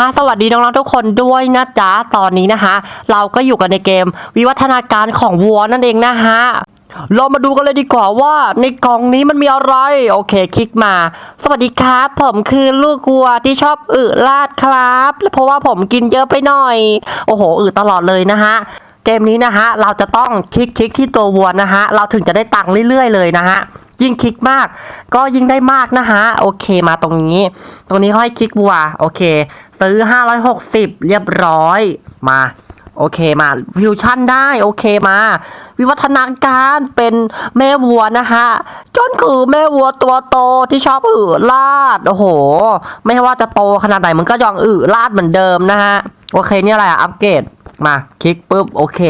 ค่ะสวัสดีน้องๆทุกคนด้วยนะจ๊ะตอนนี้นะคะเราก็อยู่กันในเกมวิวัฒนาการของวัวนั่นเองนะฮะเรามาดูกันเลยดีกว่าว่าในกล่องนี้มันมีอะไร โอเค คลิกมา สวัสดีครับ ผมคือลูกวัวที่ชอบอึลาดครับ เพราะว่าผมกินเยอะไปหน่อย โอ้โหอึตลอดเลยนะฮะเกมนี้นะฮะเราจะต้องคลิกคลิกที่ตัววัวนะฮะเราถึงจะได้ตังค์เรื่อยๆเลยนะฮะยิ่งคลิกมาก ก็ยิ่งได้มากนะฮะโอเคมาตรงนี้ ตรงนี้เขาให้คลิกวัวโอเค ซื้อ 560 เรียบร้อยมา โอเคมาฟิวชั่นได้โอเคมา วิวัฒนาการเป็นแม่วัวนะฮะจนคือแม่วัวตัวโตที่ชอบอือลาด โอ้โห ไม่ว่าจะโตขนาดไหนมันก็ยังอือลาดเหมือนเดิมนะฮะ โอเคนี่อะไรอะอัปเกรดมาคลิกปุ๊บโอเค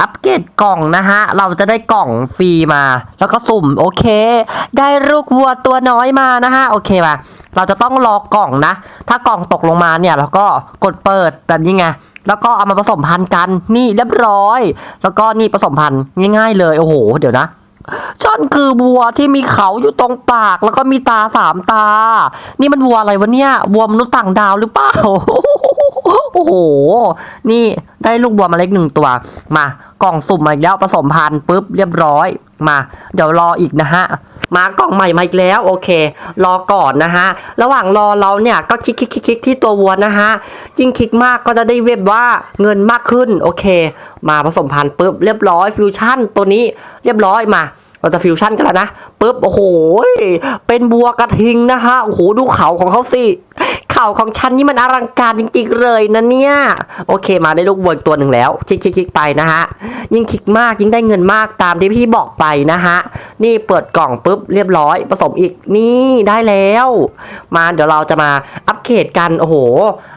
อัปเกรดกล่องนะฮะ เราจะได้กล่องฟรีมา แล้วก็สุ่มโอเค ได้ลูกวัวตัวน้อยมานะฮะ โอเคมา เราจะต้องรอกล่องนะ ถ้ากล่องตกลงมาเนี่ยเราก็กดเปิดแบบนี้ไง แล้วก็เอามาผสมพันธุ์กัน นี่เรียบร้อย แล้วก็นี่ผสมพันธุ์ง่าย ๆ เลย โอ้โห เดี๋ยวนะฉันคือวัวที่มีเขาอยู่ตรงปาก แล้วก็มีตาสามตา นี่มันวัวอะไรวะเนี่ย วัวมนุษย์ต่างดาวหรือเปล่า โอ้โห นี่ได้ลูกวัวมาเล็กหนึ่งตัว มากล่องสุ่มมาแล้วผสมพันธุ์ปุ๊บเรียบร้อย มา เดี๋ยวรออีกนะฮะมากล่องใหม่มาอีกแล้วโอเค รอก่อนนะฮะ ระหว่างรอเราเนี่ยก็คลิกคลิกคลิกคลิกที่ตัววัวนะฮะยิ่งคลิกมากก็จะได้เว็บว่าเงินมากขึ้นโอเค มาผสมพันธุ์ปุ๊บเรียบร้อยฟิวชั่นตัวนี้เรียบร้อยมาเราจะฟิวชั่นกันแล้วนะปุ๊บโอ้โหเป็นบัวกระทิงนะฮะโอ้โหดูเขาของเขาสิ เขาของฉันนี่มันอลังการจริง ๆ เลยนะเนี่ย โอเค มาได้ลูกวัวอีกตัวหนึ่งแล้วคลิกคลิกคลิกไปนะฮะ ยิ่งคลิกมากยิ่งได้เงินมากตามที่พี่บอกไปนะฮะ นี่เปิดกล่องปุ๊บเรียบร้อย ผสมอีกนี่ได้แล้ว มาเดี๋ยวเราจะมาอัปเกรดกัน โอ้โห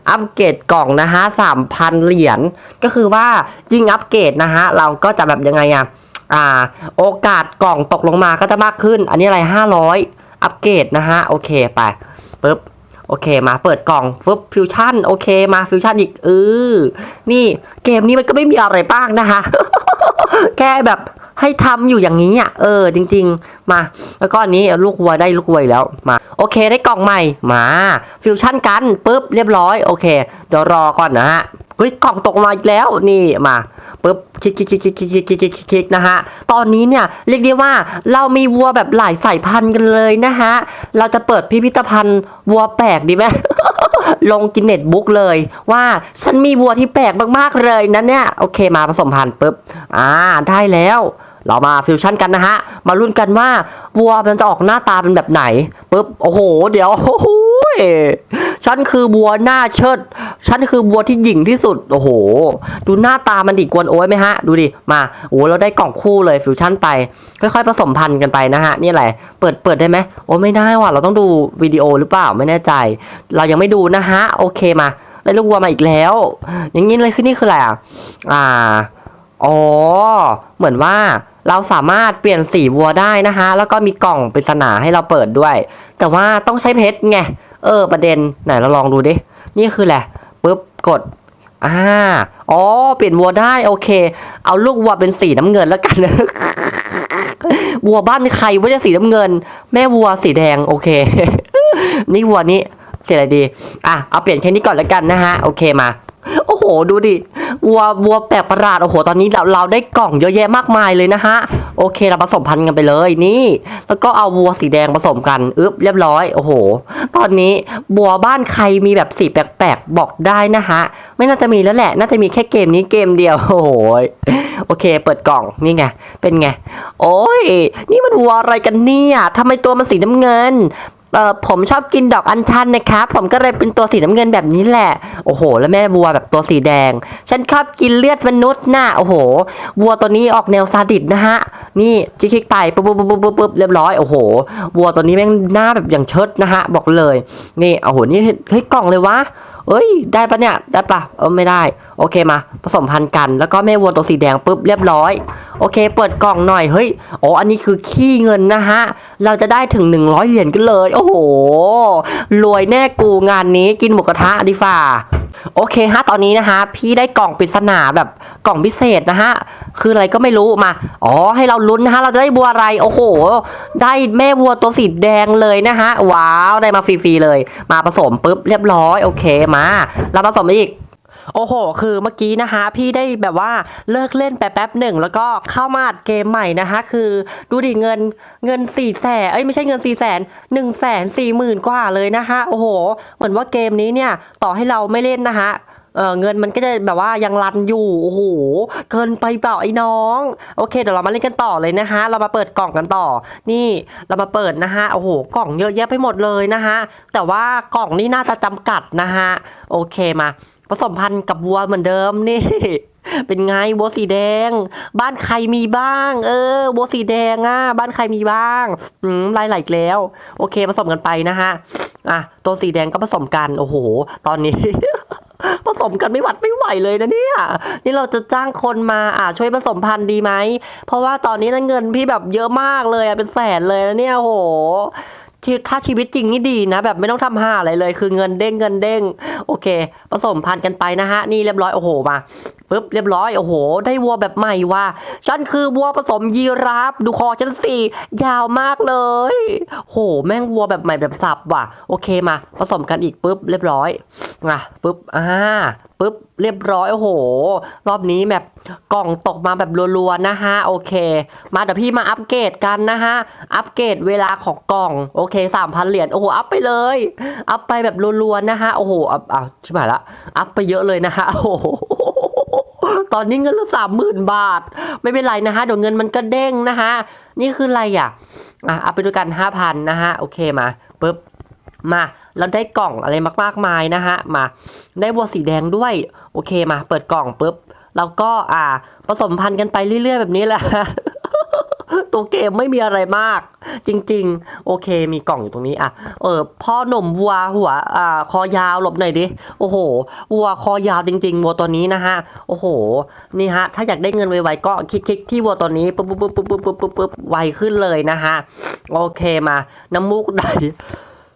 อัปเกรดกล่องนะฮะสามพันเหรียญ ก็คือว่ายิ่งอัปเกรดนะฮะ เราก็จะแบบยังไงอะอ่า โอกาสกล่องตกลงมาก็จะมากขึ้น อันนี้อะไรห้าร้อยอัปเกรดนะฮะ โอเคไปปึ๊บ โอเคมาเปิดกล่องฟึบฟิวชั่นโอเคมาฟิวชั่นอีกเออนี่เกมนี้มันก็ไม่มีอะไรบ้างนะคะแค่แบบให้ทำอยู่อย่างนี้อะเออ จริง ๆ มา แล้วก็อันนี้ลูกวัวได้ลูกวัวแล้วมา โอเคได้กล่องใหม่มา ฟิวชั่นกันปุ๊บเรียบร้อย โอเค เดี๋ยวรอก่อนนะฮะ เฮ้ยกล่องตกมาอีกแล้วนี่มาปุ๊บคลิกคลิกคลิกคลิกคลิกคลิกคลิกคลิกคลิกนะฮะตอนนี้เนี่ยเรียกได้ว่าเรามีวัวแบบหลายสายพันธุ์กันเลยนะฮะเราจะเปิดพิพิธภัณฑ์วัวแปลกดีไหมลงกินเน็ตบุ๊กเลย ว่าฉันมีวัวที่แปลกมากๆเลยนะเนี่ยโอเคมาผสมพันธุ์ปุ๊บอ่าได้แล้วเรามาฟิวชั่นกันนะฮะ มาลุ้นกันว่าวัวมันจะออกหน้าตาเป็นแบบไหนปุ๊บ โอ้โห เดี๋ยวโอ้โห ฉันคือวัวหน้าเชิด ฉันคือวัวที่หยิ่งที่สุด โอ้โห ดูหน้าตามันดิกวนโอ้ยไหมฮะ ดูดิ มาโอ้เราได้กล่องคู่เลยฟิวชั่นไป ค่อยๆผสมพันธุ์กันไปนะฮะ นี่อะไรเปิดเปิดได้ไหม โอ้ไม่ได้ว่ะ เราต้องดูวิดีโอหรือเปล่า ไม่แน่ใจ เรายังไม่ดูนะฮะ โอเคมา ได้ลูกวัวมาอีกแล้ว อย่างนี้เลยคือนี่คืออะไรอะ อ่า อ๋อ เหมือนว่าเราสามารถเปลี่ยนสีวัวได้นะคะ แล้วก็มีกล่องปริศนาให้เราเปิดด้วย แต่ว่าต้องใช้เพชรไง เออ ประเด็นไหนเราลองดูดิ นี่คือแหละปุ๊บกดอ่าอ๋อ เปลี่ยนวัวได้ โอเค เอาลูกวัวเป็นสีน้ำเงินแล้วกัน วัวบ้านใครว่าจะสีน้ำเงิน แม่วัวสีแดง โอเค นี่วัวนี้สีอะไรดี อะ เอาเปลี่ยนแค่นี้ก่อนแล้วกันนะฮะ โอเคมา โอ้โห ดูดิ วัววัวแปลกประหลาด โอ้โห ตอนนี้เราเราได้กล่องเยอะแยะมากมายเลยนะฮะ โอเค เราผสมพันธุ์กันไปเลย นี่ แล้วก็เอาวัวสีแดงผสมกัน อึ๊บ เรียบร้อย โอ้โห ตอนนี้วัวบ้านใครมีแบบสีแปลกๆ บอกได้นะฮะ ไม่น่าจะมีแล้วแหละ น่าจะมีแค่เกมนี้เกมเดียว โอ้โห โอเค เปิดกล่อง นี่ไง เป็นไง โอ้ย นี่มันวัวอะไรกันเนี่ยทำไมตัวมันสีน้ำเงิน เออผมชอบกินดอกอัญชันนะครับผมก็เลยเป็นตัวสีน้ำเงินแบบนี้แหละ โอ้โห แล้วแม่วัวแบบตัวสีแดง ฉันชอบกินเลือดมนุษย์น่ะโอ้โห วัวตัวนี้ออกแนวซาดิสนะฮะ นี่คลิกไปปุ๊บปุ๊บปุ๊บปุ๊บปุ๊บเรียบร้อยโอ้โห วัวตัวนี้แม่งหน้าแบบอย่างเชิดนะฮะบอกเลย นี่โอ้โหนี่เฮ้ยกล่องเลยวะ เอ้ย ได้ปะเนี่ย ได้ปะเออไม่ได้ โอเคมา ผสมพันธุ์กัน แล้วก็แม่วัวตัวสีแดงปุ๊บเรียบร้อย โอเค เปิดกล่องหน่อย เฮ้ย อ๋อ อันนี้คือขี้เงินนะฮะ เราจะได้ถึง 100 เหรียญกันเลย โอ้โห รวยแน่กูงานนี้ กินหมูกระทะดีฝ่า โอเคฮะตอนนี้นะฮะพี่ได้กล่องปริศนาแบบกล่องพิเศษนะฮะคืออะไรก็ไม่รู้มาอ๋อให้เราลุ้นนะฮะเราจะได้บัวอะไรโอ้โห ได้แม่วัวตัวสีแดงเลยนะฮะว้าวได้มาฟรีๆเลย มาผสมปุ๊บเรียบร้อยโอเคมาเราผสมอีก โอ้โห คือเมื่อกี้นะคะ พี่ได้แบบว่าเลิกเล่นไปแป๊บหนึ่งแล้วก็เข้ามาอัดเกมใหม่นะคะ คือดูดิเงินเงินสี่แสนเอ้ยไม่ใช่เงินสี่แสนหนึ่งแสนสี่หมื่นกว่าเลยนะคะโอ้โห เหมือนว่าเกมนี้เนี่ยต่อให้เราไม่เล่นนะคะเออเงินมันก็จะแบบว่ายังรันอยู่โอ้โหเกินไปเปล่าไอ้น้อง โอเคเดี๋ยวเรามาเล่นกันต่อเลยนะคะ เรามาเปิดกล่องกันต่อ นี่เรามาเปิดนะคะโอ้โหกล่องเยอะแยะไปหมดเลยนะคะแต่ว่ากล่องนี่น่าจะจำกัดนะคะโอเคมา ผสมพันธุ์กับวัวเหมือนเดิมนี่ เป็นไงวัวสีแดง บ้านใครมีบ้าง เออวัวสีแดงอะบ้านใครมีบ้างอืมลายไหลแล้ว โอเคผสมกันไปนะฮะอะตัวสีแดงก็ผสมกันโอ้โห ตอนนี้ ผสมกันไม่หวัดไม่ไหวเลยนะเนี่ย นี่เราจะจ้างคนมาอะช่วยผสมพันธุ์ดีไหมเพราะว่าตอนนี้นะเงินพี่แบบเยอะมากเลยอะเป็นแสนเลยนะเนี่ยโอ้โห ถ้าชีวิตจริงนี่ดีนะ แบบไม่ต้องทำห่าอะไรเลย คือเงินเด้งเงินเด้ง โอเค ผสมพันธุ์กันไปนะฮะ นี่เรียบร้อยโอ้โหมาปึ๊บเรียบร้อยโอ้โห ได้วัวแบบใหม่ว่ะฉันคือวัวผสมยีราฟดูคอฉันสิยาวมากเลยโหแม่งวัวแบบใหม่แบบสับว่ะ โอเคมา ผสมกันอีกปึ๊บเรียบร้อยอะปึ๊บอ่าปึ๊บเรียบร้อย โอ้โห รอบนี้แบบกล่องตกมาแบบรัวๆนะฮะ โอเค มาเดี๋ยวพี่มาอัปเกรดกันนะฮะ อัปเกรดเวลาของกล่อง โอเคสามพันเหรียญ โอ้โห อัพไปเลย อัพไปแบบรัวๆนะฮะ โอ้โห อัพอ้าวชิบหายละ อัพไปเยอะเลยนะฮะ โอ้โหตอนนี้เงินละสามหมื่นบาท ไม่เป็นไรนะฮะ เดี๋ยวเงินมันก็เด้งนะฮะ นี่คืออะไรอะ อะอัพไปด้วยกันห้าพันนะฮะ โอเคมาปึ๊บ มาเราได้กล่องอะไรมากๆมายนะฮะมาได้บัวสีแดงด้วยโอเคมา เปิดกล่องปุ๊บแล้วก็อ่าผสมพันธุ์กันไปเรื่อยๆ แบบนี้แหละตัวเกมไม่มีอะไรมาก จริง ๆ โอเคมีกล่องอยู่ตรงนี้อะเออพ่อหนุ่มวัวหัวอ่าคอยาวหลบหน่อยดิโอ้โหวัวคอยาวจริง ๆ วัวตัวนี้นะฮะโอ้โหนี่ฮะ ถ้าอยากได้เงินไวๆก็คลิกๆที่วัวตัวนี้ปุ๊บปุ๊บปุ๊บปุ๊บปุ๊บปุ๊บปุ๊บไวขึ้นเลยนะฮะโอเคมาน้ำมูกไหล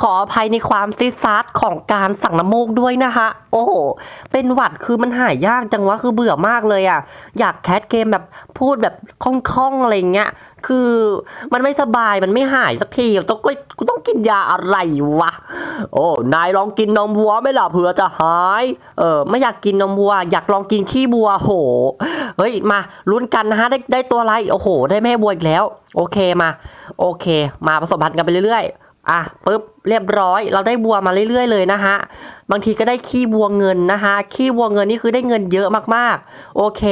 ขออภัยในความซิซาร์ของการสั่งน้ำมูกด้วยนะคะ โอ้โห เป็นหวัดคือมันหายยากจังวะคือเบื่อมากเลยอะ่ะ อยากแคสเกมแบบพูดแบบคล่องๆอะไรเงี้ย คือมันไม่สบายมันไม่หายสักทีต้องกูต้องกินยาอะไรวะ โอ้ นายลองกินนมวัวไหม่ล่ะเผื่อจะหาย เออไม่อยากกินนมวัว อยากลองกินขี้บัวโห เฮ้ยมาลุ้นกันนะฮะได้ได้ตัวอะไรโอ้โห ได้แม่บัวอีกแล้ว โอเคมา โอเค มาผสมพันธุ์กันไปเรื่อยๆ อะปุ๊บเรียบร้อย เราได้บัวมาเรื่อย ๆ เลยนะฮะบางทีก็ได้ขี้บัวเงินนะฮะขี้บัวเงินนี่คือได้เงินเยอะมากๆ โอเค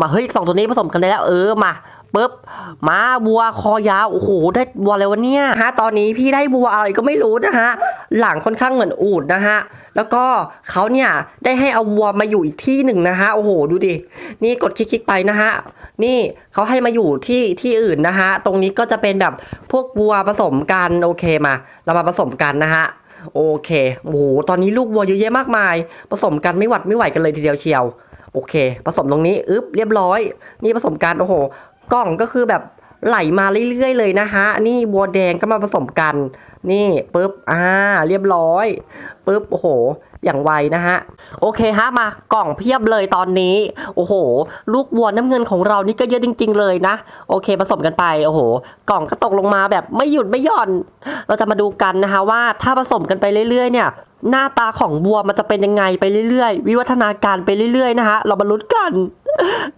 มาเฮ้ยสองตัวนี้ผสมกันได้แล้วเออมา ปุ๊บมาบัวคอยาวโอ้โหได้บัวอะไรวะเนี่ยฮะตอนนี้พี่ได้บัวอะไรก็ไม่รู้นะฮะหลังค่อนข้างเหมือนอูดนะฮะแล้วก็เขาเนี่ยได้ให้เอาวัวมาอยู่อีกที่หนึ่งนะฮะโอ้โหดูดินี่กดคลิกๆไปนะฮะนี่เขาให้มาอยู่ที่ที่อื่นนะฮะตรงนี้ก็จะเป็นแบบพวกวัวผสมกันโอเคมา เรามาผสมกันนะฮะโอเคโอ้โหตอนนี้ลูกวัวเยอะแยะมากมาย ผสมกันไม่หวัดไม่ไหวกันเลยทีเดียวเชียวโอเค ผสมตรงนี้อึ๊บเรียบร้อย นี่ผสมกันโอ้โห กล่องก็คือแบบไหลมาเรื่อยๆเลยนะฮะนี่บัวแดงก็มาผสมกัน นี่ปุ๊บอ่าเรียบร้อยปุ๊บโอ้โห อย่างไวนะฮะ โอเคฮะมากล่องเพียบเลยตอนนี้ โอ้โห ลูกวัวน้ำเงินของเรานี่ก็เยอะจริง ๆ เลยนะ โอเคผสมกันไปโอ้โห กล่องก็ตกลงมาแบบไม่หยุดไม่หย่อน เราจะมาดูกันนะคะว่าถ้าผสมกันไปเรื่อยๆ เนี่ย หน้าตาของวัวมันจะเป็นยังไงไปเรื่อยๆ วิวัฒนาการไปเรื่อยๆ นะคะเรามาลุ้นกัน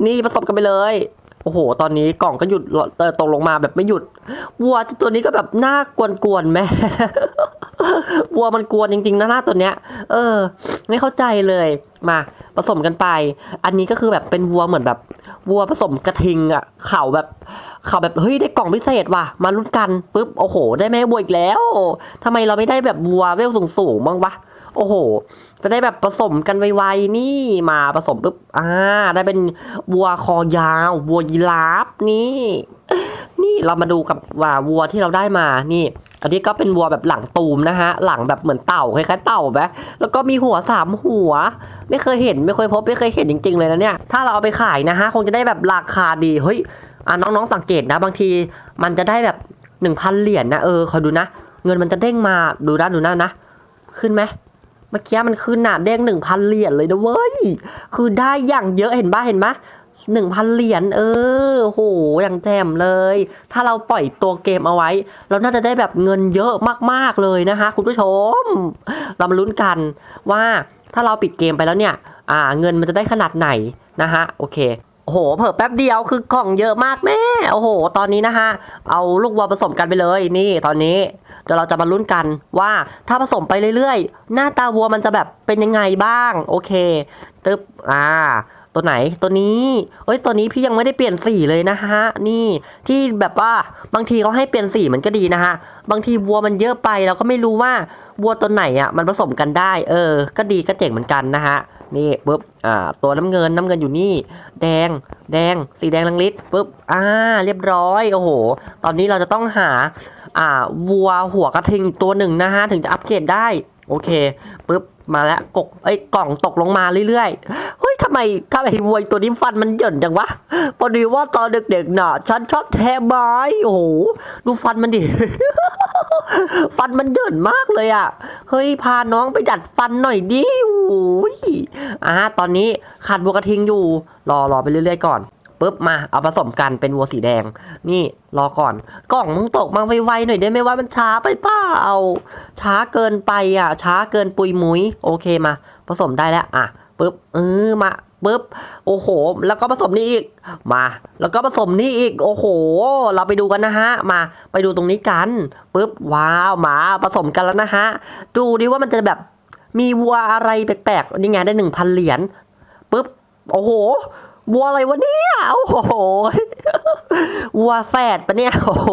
นี่ผสมกันไปเลย โอ้โห ตอนนี้กล่องก็หยุดตกลงมาแบบไม่หยุด วัวตัวนี้ก็แบบหน้ากวนๆแม่วัวมันกวนจริงๆนะหน้าตัวเนี้ย เออ ไม่เข้าใจเลย มาผสมกันไป อันนี้ก็คือแบบเป็นวัวเหมือนแบบ วัวผสมกระทิงอะ เข่าแบบเข่าแบบเฮ้ยได้กล่องพิเศษว่ะ มาลุ้นกันปุ๊บโอ้โห ได้แม่วัวอีกแล้วทำไมเราไม่ได้แบบวัวเวลสูงๆบ้างวะ โอ้โห จะได้แบบผสมกันไวๆนี่มาผสมปุ๊บอ่า ได้เป็นวัวคอยาววัวยีราฟนี่ นี่เรามาดูกับว่าวัวที่เราได้มานี่ อันนี้ก็เป็นวัวแบบหลังตูมนะฮะ หลังแบบเหมือนเต่าคล้ายๆเต่าไหมแล้วก็มีหัวสามหัว ไม่เคยเห็นไม่เคยพบไม่เคยเห็นจริง ๆ เลยนะเนี่ย ถ้าเราเอาไปขายนะฮะ คงจะได้แบบราคาดีเฮ้ยอะน้องๆสังเกตนะ บางทีมันจะได้แบบหนึ่งพันเหรียญนะเออคอยดูนะ เงินมันจะเด้งมาดูด้านดูหน้านะ ขึ้นไหม มื่อกี้มันขึ้นน่ะเด้งหนึ่งพันเหรียญเลยนะเว้ย คือได้อย่างเยอะเห็นปะเห็นปะหนึ่งพันเหรียญเออโหอย่างแจ่มเลย ถ้าเราปล่อยตัวเกมเอาไว้ เราน่าจะได้แบบเงินเยอะมากๆเลยนะคะ คุณผู้ชม เรามาลุ้นกันว่าถ้าเราปิดเกมไปแล้วเนี่ย อ่า เงินมันจะได้ขนาดไหนนะฮะโอเคโอ้โหเผิ่แป๊บเดียวคือกล่องเยอะมากแม่ โอ้โห ตอนนี้นะฮะเอาลูกวัวผสมกันไปเลยนี่ตอนนี้ เดี๋ยวเราจะมาลุ้นกันว่าถ้าผสมไปเรื่อยๆ หน้าตาวัวมันจะแบบเป็นยังไงบ้าง โอเคตึ๊บอ่า ตัวไหนตัวนี้เอ้ยตัวนี้พี่ยังไม่ได้เปลี่ยนสีเลยนะฮะ นี่ที่แบบว่าบางทีเขาให้เปลี่ยนสีมันก็ดีนะฮะ บางทีวัวมันเยอะไปเราก็ไม่รู้ว่าวัวตัวไหนอะมันผสมกันได้ เออ ก็ดีก็เจ๋งเหมือนกันนะฮะนี่ปุ๊บอ่าตัวน้ำเงินน้ำเงินอยู่นี่ แดง แดง สีแดงลังลิตปุ๊บอ่า เรียบร้อย โอ้โห ตอนนี้เราจะต้องหา อ่าวัวหัวกระทิงตัวหนึ่งนะฮะถึงจะอัปเกรดได้ โอเคปุ๊บมาแล้วกกเอ้ยกล่องตกลงมาเรื่อยๆเฮ้ยทำไมทำไมวัวตัวนี้ฟันมันเหยินจังวะพอดีว่าตอนเด็กๆน่ะฉันชอบแทะไม้โอ้โหดูฟันมันดิฟันมันเหยินมากเลยอะ เฮ้ย พาน้องไปดัดฟันหน่อยดิโอ้ยอ่าตอนนี้ขาดวัวกระทิงอยู่ รอรอไปเรื่อยๆก่อน ปุ๊บมาเอาผสมกันเป็นวัวสีแดง นี่รอก่อน กล่องมึงตกมาไวๆหน่อยได้ไหมว่ามันช้าไปเปล่าช้าเกินไปอะ ช้าเกินปุยมุ้ยโอเคมา ผสมได้แล้วอะปุ๊บเออมาปุ๊บโอ้โห แล้วก็ผสมนี่อีกมา แล้วก็ผสมนี่อีกโอ้โห เราไปดูกันนะฮะ มาไปดูตรงนี้กันปุ๊บว้าวมาผสมกันแล้วนะฮะ ดูดิว่ามันจะแบบมีวัวอะไรแปลกๆนี่ไงได้หนึ่งพันเหรียญปุ๊บโอ้โห วัวอะไรวะเนี่ยโอ้โหวัวแฝดปะเนี่ยโอ้โห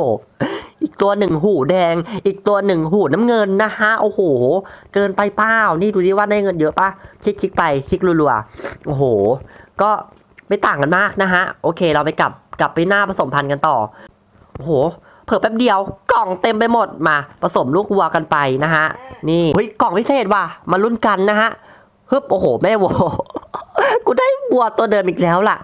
อีกตัวหนึ่งหูแดง อีกตัวหนึ่งหูน้ำเงินนะฮะโอ้โห เกินไปเปล่านี่ดูดิว่าได้เงินเยอะปะคลิกคลิกไปคลิกรัวๆโอ้โห ก็ไม่ต่างกันมากนะฮะ โอเค เราไปกลับกลับไปหน้าผสมพันธุ์กันต่อโอ้โหเผิ่อแป๊บเดียวกล่องเต็มไปหมดมา ผสมลูกวัวกันไปนะฮะ นี่เฮ้ยกล่องพิเศษว่ะมาลุ้นกันนะฮะฮึบโอ้โห แม่วัวกูได้ วัวตัวเดิมอีกแล้วล่ะ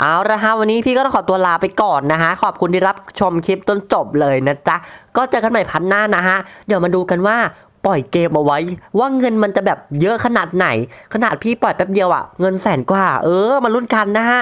เอาละฮะวันนี้พี่ก็ต้องขอตัวลาไปก่อนนะฮะ ขอบคุณที่รับชมคลิปจนจบเลยนะจ๊ะ ก็เจอกันใหม่พันหน้านะฮะ เดี๋ยวมาดูกันว่าปล่อยเกมเอาไว้ ว่าเงินมันจะแบบเยอะขนาดไหน ขนาดพี่ปล่อยแป๊บเดียวอะเงินแสนกว่า เออมาลุ้นกันนะฮะ